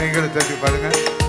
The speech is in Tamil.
கைகளை தட்டி பாருங்கள்